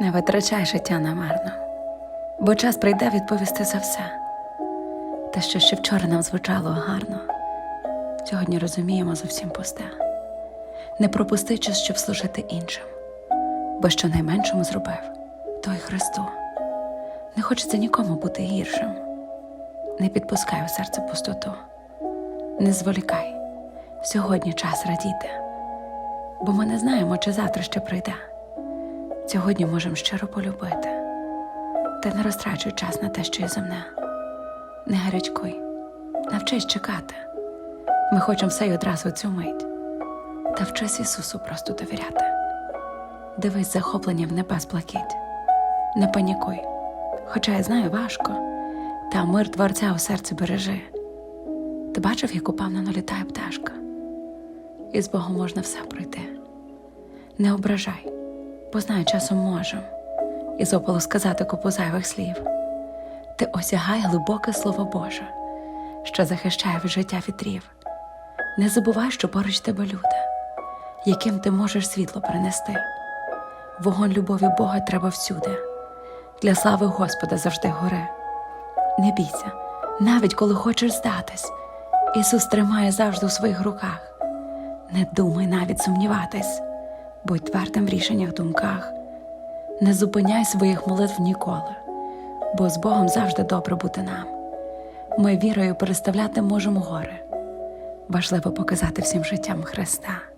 Не витрачай життя намарно, бо час прийде відповісти за все. Те, що ще вчора нам звучало гарно, сьогодні розуміємо зовсім пусте. Не пропусти час, щоб служити іншим, бо що найменшому зробив, той Христу. Не хочеться нікому бути гіршим. Не підпускай у серце пустоту, не зволікай. Сьогодні час радіти, бо ми не знаємо, чи завтра ще прийде. Сьогодні можемо щиро полюбити, та не розтрачуй час на те, що є земне. Не гарячкуй, навчись чекати. Ми хочемо все й одразу цю мить. Та вчись Ісусу просто довіряти. Дивись з захопленням в небес блакить. Не панікуй, хоча я знаю важко, та мир Творця у серці бережи. Ти бачив, як упевнено літає пташка? І з Богом можна все пройти. Не ображай, бо знаю, часом можем, і зопалу сказати купу зайвих слів. Ти осягай глибоке слово Боже, що захищає від життя вітрів. Не забувай, що поруч тебе люди, яким ти можеш світло принести. Вогонь любові Бога треба всюди, для слави Господа завжди гори. Не бійся, навіть коли хочеш здатись, Ісус тримає завжди у своїх руках. Не думай навіть сумніватись, будь твердим в рішеннях думках. Не зупиняй своїх молитв ніколи, бо з Богом завжди добре бути нам. Ми вірою переставляти можемо гори. Важливо показати всім життям Христа.